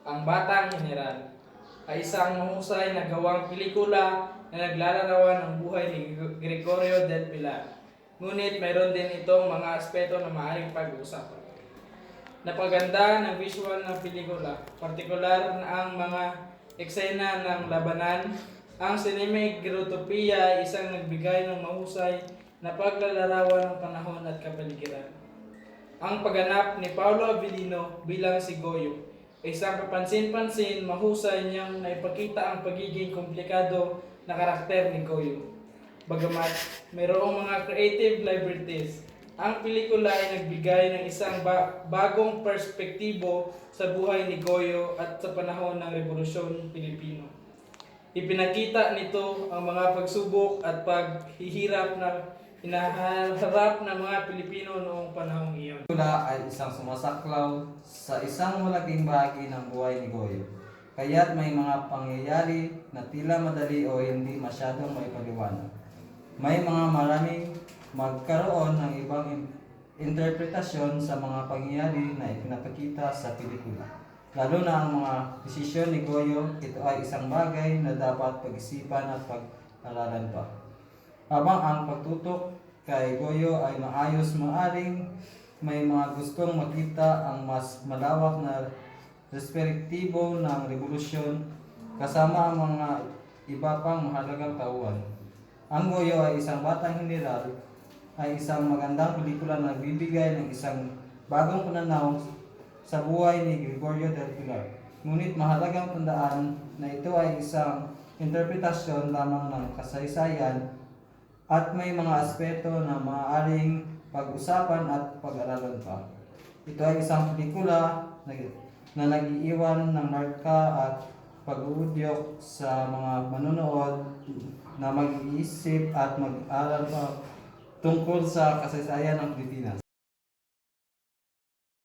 Ang Batang General ay isang mahusay na gawang pelikula na naglalarawan ng buhay ni Gregorio del Pilar. Ngunit mayroon din itong mga aspeto na maaaring pag-uusapan. Napaganda ng visual ng pelikula, partikular na ang mga eksena ng labanan. Ang cinematography ay isang nagbigay ng mahusay na paglalarawan ng panahon at kapaligiran. Ang pagganap ni Paolo Avellino bilang si Goyo isang kapansin-pansin mahusay niyang naipakita ang pagiging komplikado na karakter ni Goyo. Bagamat mayroong mga creative liberties, ang pelikula ay nagbigay ng isang ba- bagong perspektibo sa buhay ni Goyo at sa panahon ng Revolusyon Pilipino. Ipinakita nito ang mga pagsubok at paghihirap na hinaharap ng mga Pilipino noong panahong iyon. Pelikula ay isang sumasaklaw sa isang malaking bahagi ng buhay ni Goyo. Kaya't may mga pangyayari na tila madali o hindi masyadong may paliwanag. May mga maraming magkaroon ng ibang in- interpretasyon sa mga pangyayari na ipinapakita sa pelikula. Lalo na ang mga desisyon ni Goyo, ito ay isang bagay na dapat pag-isipan at pag-aralan pa. Habang ang pagtutok kay Goyo ay maayos maaring may mga gustong makita ang mas malawak na perspektibo ng revolusyon kasama ang mga iba pang mahalagang tauhan. Ang Goyo ay isang batang general ay isang magandang pelikula na nagbibigay ng isang bagong pananaw sa buhay ni Gregorio del Pilar. Ngunit mahalagang tandaan na ito ay isang interpretasyon lamang ng kasaysayan at may mga aspeto na maaaring pag-usapan at pag-aralan pa. Ito ay isang pelikula na, na nag-iiwan ng marka at pag-uudyok sa mga manonood na mag-iisip at mag-aral pa tungkol sa kasaysayan ng Pilipinas.